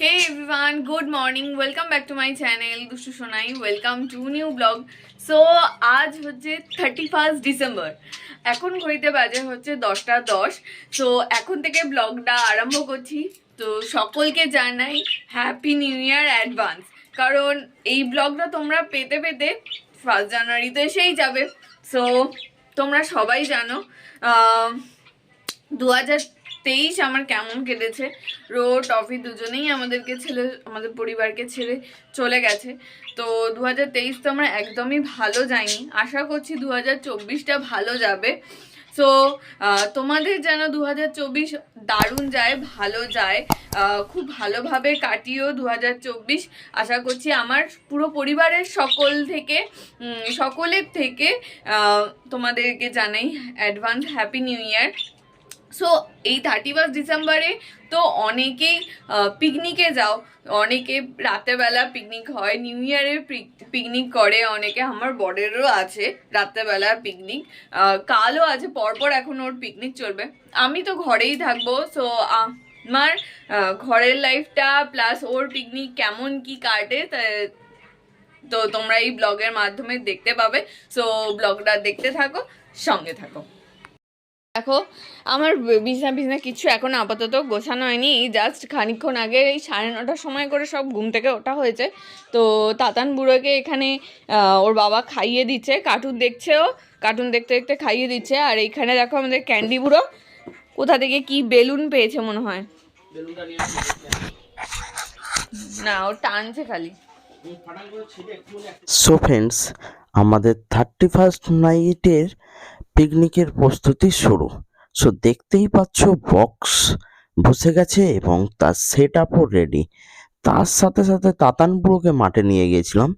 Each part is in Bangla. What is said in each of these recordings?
Hey everyone, good morning. Welcome back to my channel Dushtu Sonai welcome to new blog so আজ হচ্ছে থার্টি ফার্স্ট ডিসেম্বর এখন ঘড়িতে বাজে হচ্ছে দশটা দশ। সো এখন থেকে ব্লগটা আরম্ভ করছি। তো সকলকে জানাই হ্যাপি নিউ ইয়ার অ্যাডভান্স কারণ এই ব্লগটা তোমরা পেতে পেতে ফার্স্ট জানুয়ারি তো এসেই যাবে। সো তোমরা সবাই জানো দু হাজার তেইশ আমার কেমন কেটেছে। রো টফি দুজনেই আমাদেরকে ছেড়ে, আমাদের পরিবারকে ছেড়ে চলে গেছে। তো দু হাজার তেইশ তো আমরা একদমই ভালো যাইনি। আশা করছি দু হাজার চব্বিশটা ভালো যাবে। সো তোমাদের যেন দু হাজার চব্বিশ দারুণ যায়, ভালো যায় খুব ভালোভাবে কাটিয়েও দু আশা করছি আমার পুরো পরিবারের সকল থেকে সকলের থেকে তোমাদেরকে জানাই advance happy new year so এই থার্টি ফার্স্ট ডিসেম্বরে তো অনেকেই পিকনিকে যাও। অনেকে রাতেরবেলা পিকনিক হয়। নিউ ইয়ারে পিকনিক করে অনেকে। আমার বরেরও আছে রাতেরবেলা পিকনিক কালও আছে। পরপর এখন ওর পিকনিক চলবে। আমি তো ঘরেই থাকব। সো আমার ঘরের লাইফটা প্লাস ওর পিকনিক কেমন কি কাটে, তো তোমরা এই ব্লগের মাধ্যমে দেখতে পাবে। সো ব্লগটা দেখতে থাকো, সঙ্গে থাকো। দেখো, আমার বিছনা বিছনা কিছু এখন আপাতত গোছানো হয়নি। জাস্ট খানিকক্ষণ আগে এই সাড়ে নটার সময় করে সব ঘুম থেকে ওঠা হয়েছে। তো তাতান বুড়োকে এখানে ওর বাবা খাইয়ে দিচ্ছে, কার্টুন দেখছেও, কার্টুন দেখতে দেখতে খাইয়ে দিচ্ছে। আর এইখানে দেখো আমাদের ক্যান্ডি বুড়ো, কোথা থেকে কি বেলুন পেয়েছে মনে হয়। না, ও টানছে খালি। সো ফ্রেন্ডস আমাদের থার্টি ফার্স্ট নাইটের পিকনিকের প্রস্তুতি শুরু। সো দেখতেই পাচ্ছ বক্স বসে গেছে এবং তার সেট আপও রেডি তার সাথে সাথে তাতানপুরোকে মাঠে নিয়ে গিয়েছিলাম।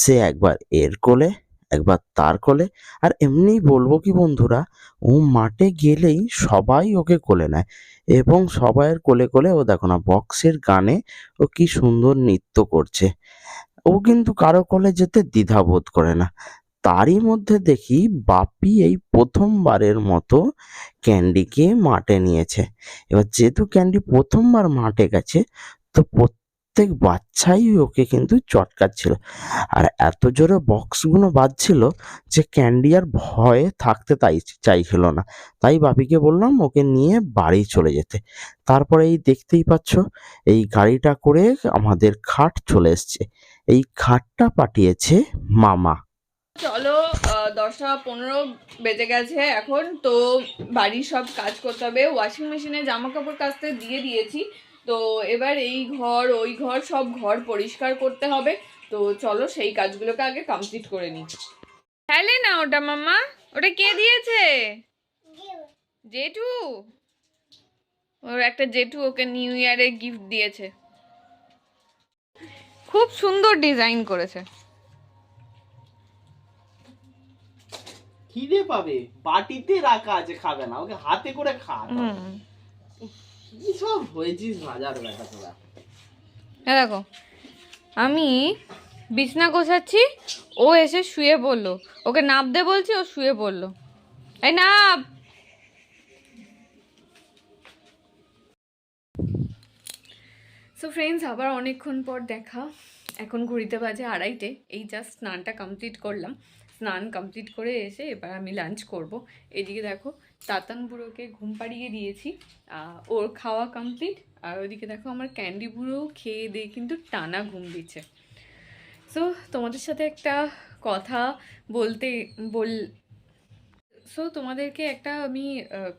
সে একবার এর কোলে, একবার তার কোলে। আর এমনিই বলব কি বন্ধুরা, ও মাঠে গেলেই সবাই ওকে কোলে নেয় এবং সবাইয়ের কোলে কোলে, ও দেখো না বক্সের গানে ও কি সুন্দর নৃত্য করছে। ও কিন্তু কারও কোলে যেতে দ্বিধাবোধ করে না। তারই মধ্যে দেখি বাপি এই প্রথমবারের মতো ক্যান্ডিকে মাঠে নিয়েছে। এবার যেহেতু ক্যান্ডি প্রথমবার মাঠে গেছে, তো প্রত্যেক বাচ্চাই ওকে কিন্তু চটকাচ্ছিল। আর এত জোরে বক্সগুলো বাজছিল যে ক্যান্ডি আর ভয়ে থাকতে তাই চাইছিল না। তাই বাপিকে বললাম ওকে নিয়ে বাড়ি চলে যেতে। তারপরে এই দেখতেই পাচ্ছ, এই গাড়িটা করে আমাদের খাট চলে এসছে। এই খাটটা পাঠিয়েছে মামা। চলো দশটা পনেরো বেজে গেছে এখন। তো বাড়ির সব কাজ করতে হবে। ওয়াশিং মেশিনে জামা কাপড় কাচতে দিয়ে দিয়েছি। তো এবার এই ঘর, ওই ঘর, সব ঘর পরিষ্কার করতে হবে। তো চলো, সেই কাজগুলোকে আগে কমপ্লিট করে নিই। খেলে না ওটা মাম্মা। ওটা কে দিয়েছে? জেঠু। ওর একটা জেঠু ওকে নিউ ইয়ারে গিফট দিয়েছে। খুব সুন্দর ডিজাইন করেছে। খিদে পাবে বাটিতে রাখা আছে খাবে না ওকে হাতে করে খা। কি সব হয়েছিস বাজার বেটা তোরা? দেখো আমি বিছনা গোছাচ্ছি ও এসে শুয়ে পড়ল। ওকে নাবতে বলছি ও শুয়ে পড়ল। এই নাব সো ফ্রেন্ডস আবার অনেকক্ষণ পর দেখা। এখন ঘড়িতে বাজে আড়াইটে এই জাস্ট স্নানটা কমপ্লিট করলাম। স্নান কমপ্লিট করে এসে এবার আমি লাঞ্চ করব। এদিকে দেখো, তাতান বুড়োকে ঘুম পাড়িয়ে দিয়েছি ওর খাওয়া কমপ্লিট আর ওদিকে দেখো আমার ক্যান্ডি বুড়োও খেয়ে দিয়ে কিন্তু টানা ঘুম দিচ্ছে। সো তোমাদের সাথে একটা কথা বলতে বল সো তোমাদেরকে একটা আমি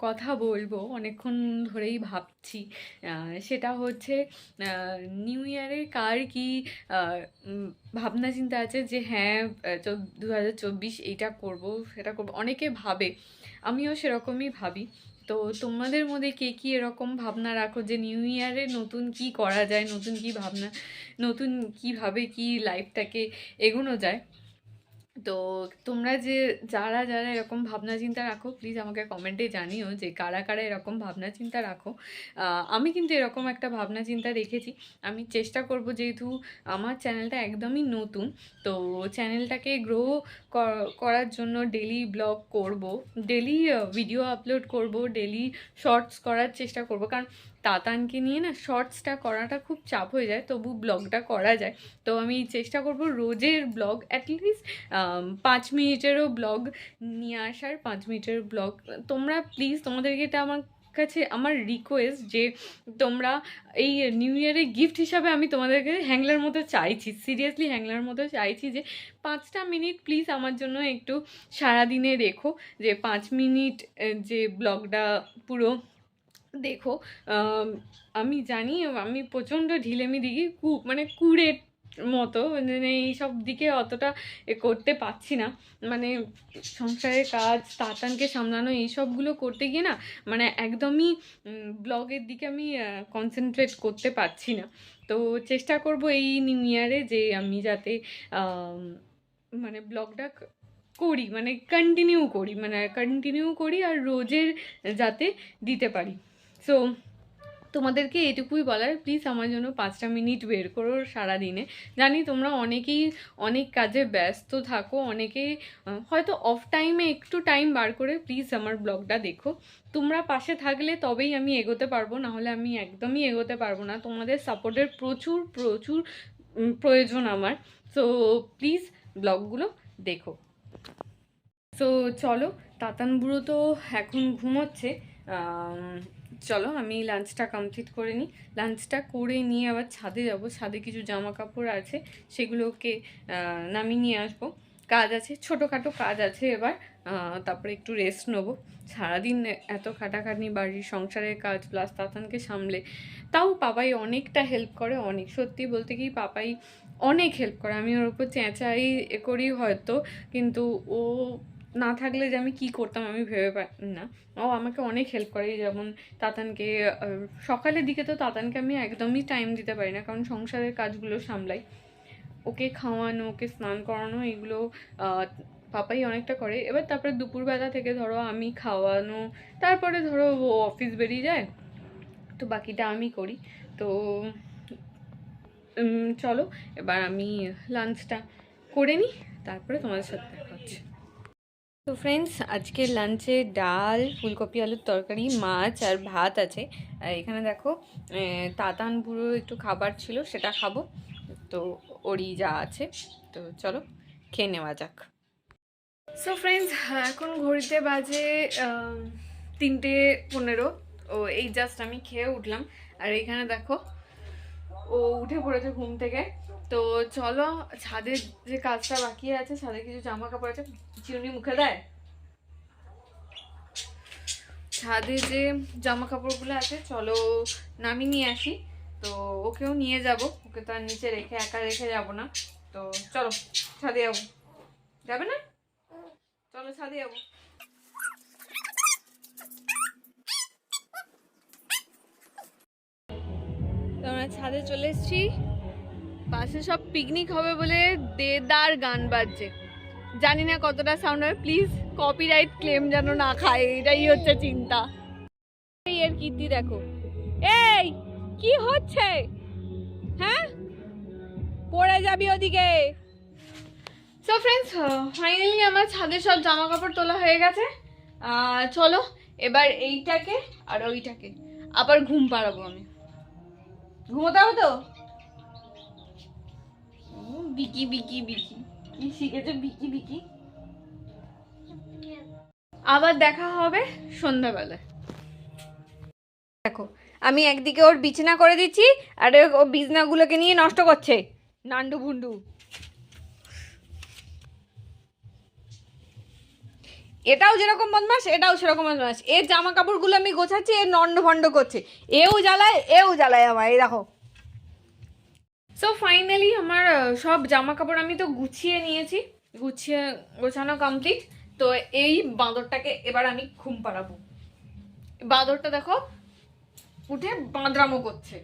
কথা বলব, অনেকক্ষণ ধরেই ভাবছি। সেটা হচ্ছে নিউ ইয়ারে কার কি ভাবনা চিন্তা আছে যে হ্যাঁ দু হাজার চব্বিশ এইটা করব, সেটা করব? অনেকে ভাবে, আমিও সেরকমই ভাবি। তো তোমাদের মধ্যে কে কি এরকম ভাবনা রাখো যে নিউ ইয়ারে নতুন কি করা যায়, নতুন কি ভাবনা, নতুন কীভাবে কি লাইফটাকে এগোনো যায়? তো তোমরা যে, যারা যারা এরকম ভাবনা চিন্তা রাখো প্লিজ আমাকে কমেন্টে জানিও যে কারা কারা এরকম ভাবনা চিন্তা রাখো। আমি কিন্তু এরকম একটা ভাবনা চিন্তা রেখেছি। আমি চেষ্টা করব যেহেতু আমার চ্যানেলটা একদমই নতুন, তো চ্যানেলটাকে গ্রো করার জন্য ডেলি ব্লগ করব ডেলি ভিডিও আপলোড করব ডেলি শর্টস করার চেষ্টা করব। কারণ তাতানকে নিয়ে না শর্টসটা করাটা খুব চাপ হয়ে যায়, তবু ব্লগটা করা যায়। তো আমি চেষ্টা করব রোজের ব্লগ অ্যাটলিস্ট পাঁচ মিনিটেরও ব্লগ নিয়ে আসার, পাঁচ মিনিটের ব্লগ। তোমরা প্লিজ তোমাদেরকে এটা আমার কাছে, আমার রিকোয়েস্ট যে তোমরা এই নিউ ইয়ারের গিফট হিসাবে আমি তোমাদেরকে হ্যাংলার মতো চাইছি সিরিয়াসলি হ্যাংলার মতো চাইছি যে পাঁচটা মিনিট প্লিজ আমার জন্য একটু সারাদিনে রেখো, যে পাঁচ মিনিট যে ব্লগটা পুরো দেখো, আমি জানি আমি প্রচণ্ড ঢিলেমি দিকে কু মানে কুড়ে মতো মানে এইসব দিকে অতটা এ করতে পারছি না। মানে সংসারের কাজ, তাতানকে সামলানো, এইসবগুলো করতে গিয়ে না মানে একদমই ব্লগের দিকে আমি কনসেন্ট্রেট করতে পারছি না। তো চেষ্টা করব এই নিউ ইয়ারে যে আমি যাতে মানে ব্লগটা করি মানে কন্টিনিউ করি মানে কন্টিনিউ করি আর রোজের যাতে দিতে পারি। সো তোমাদেরকে এটুকুই বলার প্লিজ আমার জন্য পাঁচটা মিনিট বের করো সারাদিনে। জানি তোমরা অনেকেই অনেক কাজে ব্যস্ত থাকো অনেকেই হয়তো অফ টাইমে একটু টাইম বার করে প্লিজ আমার ব্লগটা দেখো। তোমরা পাশে থাকলে তবেই আমি এগোতে পারব না হলে আমি একদমই এগোতে পারব না। তোমাদের সাপোর্টের প্রচুর প্রচুর প্রয়োজন আমার। সো প্লিজ ব্লগগুলো দেখো। সো চলো তাতান বুড়ো তো এখন ঘুমোচ্ছে চলো আমি লাঞ্চটা কমপ্লিট করে নিই। লাঞ্চটা করে নিয়ে আবার ছাদে যাব। ছাদে কিছু জামা কাপড় আছে, সেগুলোকে নামিয়ে নিয়ে আসব। কাজ আছে, ছোটোখাটো কাজ আছে এবার। তারপরে একটু রেস্ট নেব। সারাদিন এত খাটাখাটনি বাড়ির সংসারের কাজ প্লাস তাতানকে সামলে, তাও পাপাই অনেকটা হেল্প করে, অনেক। সত্যি বলতে কি পাপাই অনেক হেল্প করে। আমি ওর উপর চেঁচাই করি হয়তো, কিন্তু ও না থাকলে যে আমি কি করতাম আমি ভেবে পাই না। ও আমাকে অনেক হেল্প করে যেমন তাতানকে সকালের দিকে তো তাতানকে আমি একদমই টাইম দিতে পারি না, কারণ সংসারের কাজগুলো সামলাই। ওকে খাওয়ানো, ওকে স্নান করানো এগুলো পাপাই অনেকটা করে। এবার তারপরে দুপুরবেলা থেকে ধরো আমি খাওয়ানো, তারপরে ধরো ও অফিস বেরিয়ে যায়, তো বাকিটা আমি করি। তো চলো, এবার আমি লাঞ্চটা করে নিই, তারপরে তোমাদের সাথে তো ফ্রেন্ডস আজকে লাঞ্চে ডাল, ফুলকপি, আলুর তরকারি, মাছ আর ভাত আছে। আর এখানে দেখো তাতান বুড়ো একটু খাবার ছিল, সেটা খাব। তো ওরই যা আছে, তো চলো, খেয়ে নেওয়া যাক। সো ফ্রেন্ডস এখন ঘড়িতে বাজে তিনটে পনেরো। ও, এই জাস্ট আমি খেয়ে উঠলাম। আর এখানে দেখো, ও উঠে পড়েছে ঘুম থেকে। তো চলো ছাদের যে কাজটা বাকি আছে, ছাদে কিছু জামা কাপড় আছে চিউনি মুখে দেয়? ছাদে যে জামা কাপড়গুলো আছে, চলো নামিয়ে নিয়ে আসি। তো ওকেও নিয়ে যাব, ওকে তো আর নিচে রেখে একা রেখে যাব না। তো চলো, ছাদে যাব। যাবে না? চলো ছাদে যাব। তো আমরা ছাদে চলে এসেছি। পাশে সব পিকনিক হবে বলে দেদার গান বাজছে। জানি না কতটা সাউন্ড হবে প্লিজ কপিরাইট ক্লেম যেন না খায়, এটাই হচ্ছে চিন্তা। এই এর কীর্তি দেখো। এই, কি হচ্ছে? হ্যাঁ? পড়ে যাবি ওদিকে। সো ফ্রেন্ডস ফাইনালি আমার ছাদের সব জামা কাপড় তোলা হয়ে গেছে। চলো, এবার এইটাকে আর ওইটাকে। আবার ঘুম পাড়াবো আমি। ঘুমোতে হবে তো? বিকি বিকি বিকি। কি শিখেছে? বিকি বিকি? আবার দেখা হবে সন্ধ্যাবেলায়। দেখো আমি একদিকে ওর বিছানা করে দিচ্ছি আর ও বিছনাগুলোকে নিয়ে নষ্ট করছে। নান্ডু ভুন্ডু। এটাও যেরকম বদমাস এটাও সেরকম বদমাস এর জামা কাপড়গুলো আমি গোছাচ্ছি এর নন্ড ভন্ড করছে। এও জ্বালায় এও জ্বালায় আমার এই দেখো। সো ফাইনালি আমার সব জামা কাপড় আমি তো গুছিয়ে নিয়েছি। গুছিয়ে গোছানো কমপ্লিট তো এই বাঁদরটাকে এবার আমি ঘুম পাড়াবো। বাঁদরটা দেখো, উঠে বাঁদরামো করছে।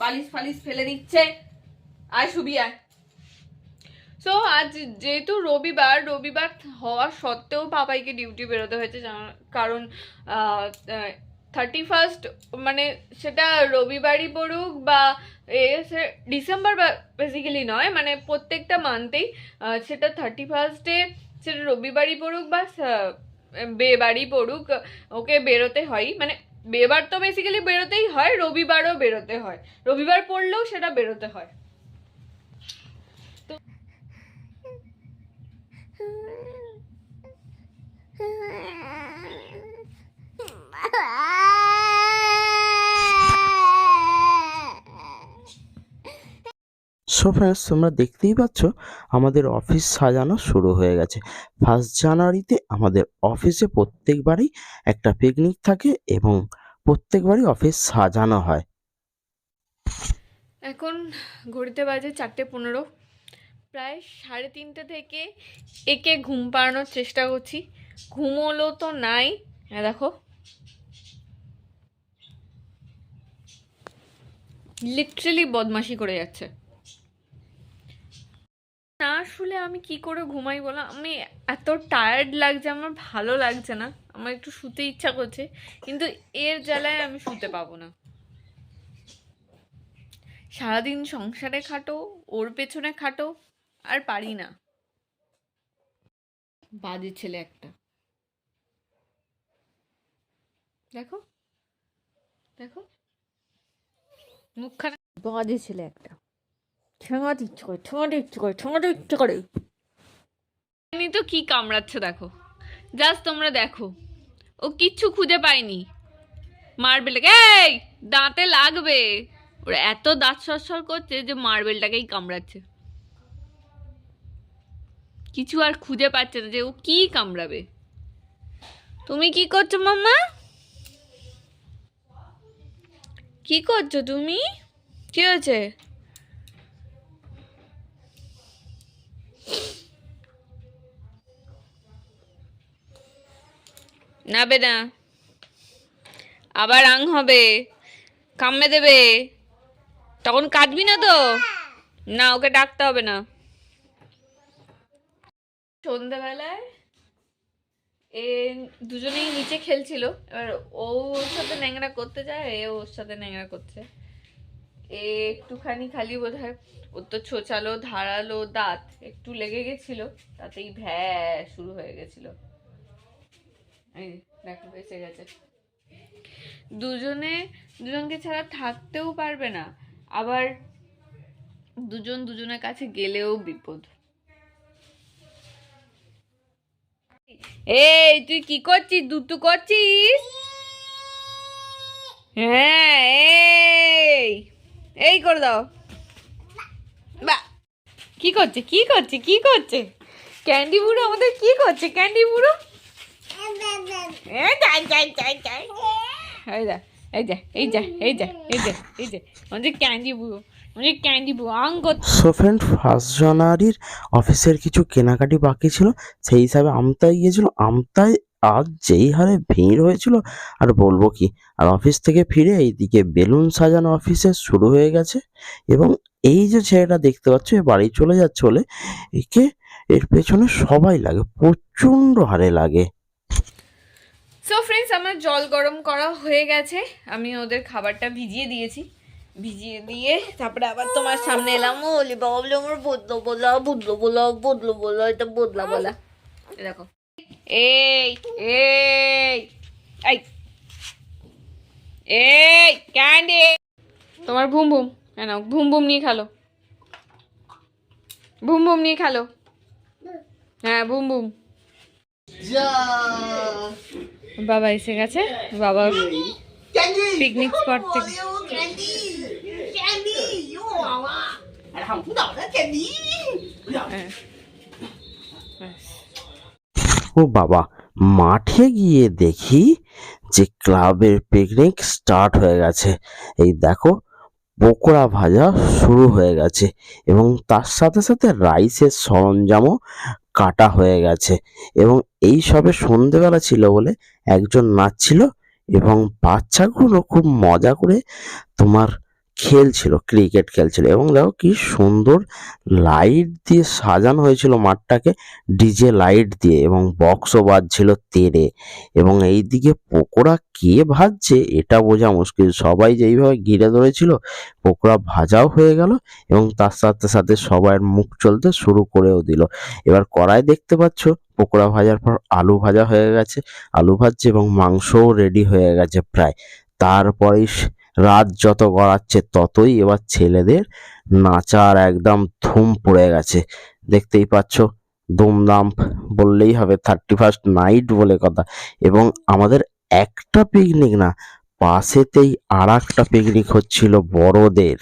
বালিশ ফালিশ ফেলে দিচ্ছে। আয় শুবি আয়। সো আজ যেহেতু রবিবার রবিবার হওয়া সত্ত্বেও পাপাইকে ডিউটি বেরোতে হয়েছে কারণ থার্টি ফার্স্ট মানে সেটা রবিবারই পড়ুক বা এ সে ডিসেম্বর বেসিক্যালি নয় মানে প্রত্যেকটা মান্থেই সেটা থার্টি ফার্স্টে সেটা রবিবারই পড়ুক বা সা- বে বাড়ি পড়ুক, ওকে বেরোতে হয়। মানে এবার তো বেসিক্যালি বেরোতেই হয়, রবিবারও বেরোতে হয়। রবিবার পড়লেও সেটা বেরোতে হয়। সো ফ্রেন্ডস তোমরা দেখতেই পাচ্ছ আমাদের অফিস সাজানো শুরু হয়ে গেছে। ফার্স্ট জানুয়ারিতে আমাদের অফিসে প্রত্যেকবারই একটা পিকনিক থাকে এবং প্রত্যেকবারই অফিস সাজানো হয়। এখন ঘড়িতে বাজে চারটে পনেরো। প্রায় সাড়ে তিনটে থেকে একে ঘুম পাড়ানোর চেষ্টা করছি। ঘুমোলো তো নাই। হ্যাঁ দেখো। লিটারেলি বদমাশি করে যাচ্ছে। না শুলে আমি কি করে ঘুমাই বলো? আমি এত টায়ার্ড লাগছে, আমার ভালো লাগছে না। আমার একটু শুতে ইচ্ছা করছে, কিন্তু এর জ্বালায় আমি শুতে পাবো না। সারাদিন সংসারে খাটো, ওর পেছনে খাটো, আর পারি না। বাজে ছেলে একটা। দেখো দেখো। মুখখানা বাজে ছেলে একটা। ঠেঙাতে ইচ্ছে করে ঠেঙাতে ইচ্ছে করে এমনি তো কি কামড়াচ্ছে দেখো। জাস্ট তোমরা দেখো। ও কিচ্ছু খুঁজে পায়নি। মার্বেলটাকে, এই, দাঁতে লাগবে। ওর এত দাঁত সরসর করছে যে মার্বেলটাকেই কামড়াচ্ছে। কিছু আর খুঁজে পাচ্ছে না যে ও কি কামড়াবে। তুমি কি করছ মাম্মা? কি করছ তুমি? কি হয়েছে? নাবে না। আবার আং হবে। কামড়ে দেবে। তখন কাটবি না তো? না, ওকে ডাকতে হবে না। সন্ধ্যাবেলায় এ দুজনেই নিচে খেলছিল। এবার ও ওর সাথে ন্যাংরা করতে যায়, এ ওর সাথে ন্যাংরা করছে। এ একটুখানি খালি বোধ হয় ওর তো ছোচালো, ধারালো দাঁত একটু লেগে গেছিল। তাতেই ভ্যা শুরু হয়ে গেছিল। এই এসে গেছে। দুজনে দুজনকে ছাড়া থাকতেও পারবে না। আবার দুজন দুজনের কাছে গেলেও বিপদ। এই, তুই কি করছিস? দুটু করছিস? হ্যাঁ এই এই করে দাও। বা, কি করছে? কি করছে? কি করছে? ক্যান্ডি বুড়ো আমাদের কি করছে? ক্যান্ডি বুড়ো? এই যা সো ফ্রেন্ড ফার্স্ট জানুয়ারির অফিসের কিছু কেনাকাটি বাকি ছিল, সেই হিসাবে আমতায় গিয়েছিল। আমতায় আজ যেই হারে ভিড় হয়েছিল, আর বলব কি, আর অফিস থেকে ফিরে এইদিকে বেলুন সাজানো অফিসে শুরু হয়ে গেছে, এবং এই যে ছেলেটা দেখতে পাচ্ছ বাড়ি চলে যাচ্ছে বলে, একে এর পেছনে সবাই লাগে, প্রচণ্ড হারে লাগে। সো ফ্রেন্ডস আমার জল গরম করা হয়ে গেছে। আমি ওদের খাবারটা ভিজিয়ে দিয়েছি। ভিজিয়ে দিয়ে তারপরে আবার তোমার সামনে এলাম। বলি বাবা বলে আমার বদলো বলা বদলো বলা বদলো বলা, এটা বদলা বলা। দেখো। এই এই এই এই ক্যান্ডি তোমার ভুম ভুম নাও, ভুম ভুম নিয়ে খালো। ভুম ভুম নিয়ে খালো। হ্যাঁ ভুম ভুম। যা। বাবা এসে গেছে বাবা পিকনিক স্পট থেকে হ্যাঁ। ও বাবা, মাঠে গিয়ে দেখি যে ক্লাবের পিকনিক স্টার্ট হয়ে গেছে এই দেখো, পকোড়া ভাজা শুরু হয়ে গেছে এবং তার সাথে সাথে রাইসের সরঞ্জামও কাটা হয়ে গেছে। এবং এই সবে সন্ধেবেলা ছিল বলে একজন নাচছিল এবং বাচ্চাগুলো খুব মজা করে তোমার খেলছিল, ক্রিকেট খেলছিল এবং দেখো কি সুন্দর লাইট দিয়ে সাজানো হয়েছিল মাঠটাকে, ডিজে লাইট দিয়ে এবং বক্সও বাজছিল তেরে এবং এইদিকে পকোড়া কে ভাজছে এটা বোঝা মুশকিল। সবাই যেইভাবে ঘিরে ধরেছিল, পকোড়া ভাজাও হয়ে গেল এবং তার সাথে সাথে সবার মুখ চলতে শুরু করেও দিল। এবার কড়াই দেখতে পাচ্ছ, পকোড়া ভাজার পর আলু ভাজা হয়ে গেছে, আলু ভাজছে এবং মাংসও রেডি হয়ে গেছে প্রায়। তারপরেই রাত যত গড়াচ্ছে ততই এবার ছেলেদের নাচার একদম ধুম পড়ে গেছে। দেখতেই পাচ্ছ দুমদাম বললেই হবে থার্টি ফার্স্ট নাইট বলে কথা। এবং আমাদের একটা পিকনিক না, পাশেতেই আর একটা পিকনিক হচ্ছিল বড়দের।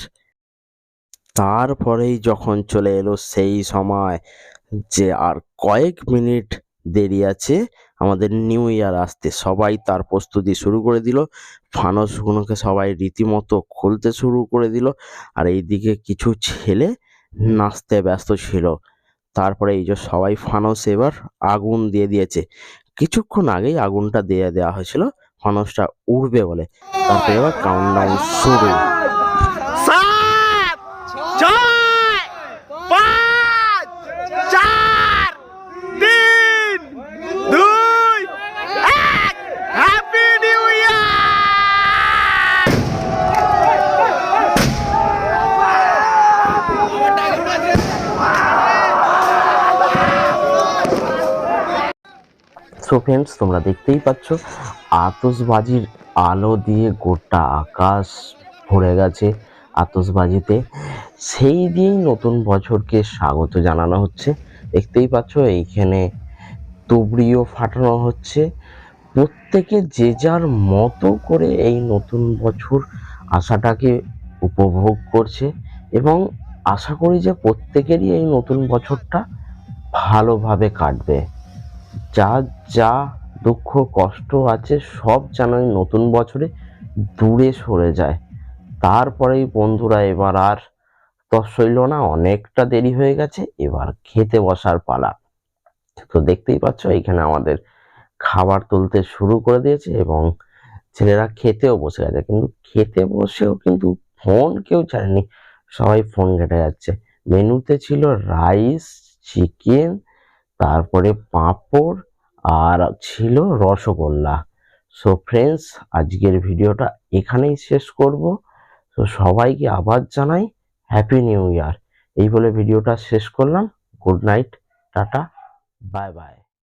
তারপরেই যখন চলে এলো সেই সময় যে আর কয়েক মিনিট দেরি আছে, আমাদের নিউ ইয়ার আসতে। সবাই তার প্রস্তুতি শুরু করে দিল। ফানসগুলোকে সবাই রীতিমতো খুলতে শুরু করে দিল। আর এইদিকে কিছু ছেলে নাচতে ব্যস্ত ছিল। তারপরে এই যে সবাই ফানস এবার আগুন দিয়ে দিয়েছে। কিছুক্ষণ আগেই আগুনটা দিয়ে দেওয়া হয়েছিল। ফানসটা উড়বে বলে। তারপরে এবার কাউন্টডাউন শুরু সাত ছয় পাঁচ চার তিন দুই এক happy new year so friends তোমরা দেখতেই পাচ্ছ, আতশবাজির আলো দিয়ে গোটা আকাশ ভরে গেছে আতশবাজিতে। সেই দিয়েই নতুন বছরকে স্বাগত জানানো হচ্ছে। দেখতেই পাচ্ছ, এইখানে তুবড়িও ফাটানো হচ্ছে। প্রত্যেকে যে যার মতো করে এই নতুন বছর আশাটাকে উপভোগ করছে এবং আশা করি যে প্রত্যেকেরই এই নতুন বছরটা ভালোভাবে কাটবে। যা যা দুঃখ কষ্ট আছে সব যেন এই নতুন বছরে দূরে সরে যায়। তারপরেই বন্ধুরা, এবার আর তর সইল না, অনেকটা দেরি হয়ে গেছে, এবার খেতে বসার পালা। তো দেখতেই পাচ্ছ এখানে আমাদের খাবার তুলতে শুরু করে দিয়েছে এবং ছেলেরা খেতেও বসে গেছে। কিন্তু খেতে বসেও কিন্তু ফোন কেউ ছাড়েনি, সবাই ফোন ঘেটে যাচ্ছে। মেনুতে ছিল রাইস, চিকেন তারপরে পাঁপড় আর ছিল রসগোল্লা। সো ফ্রেন্ডস আজকের ভিডিওটা এখানেই শেষ করব। তো সবাইকে আবার জানাই হ্যাপি নিউ ইয়ার এই বলে ভিডিওটা শেষ করলাম। Good night tata bye bye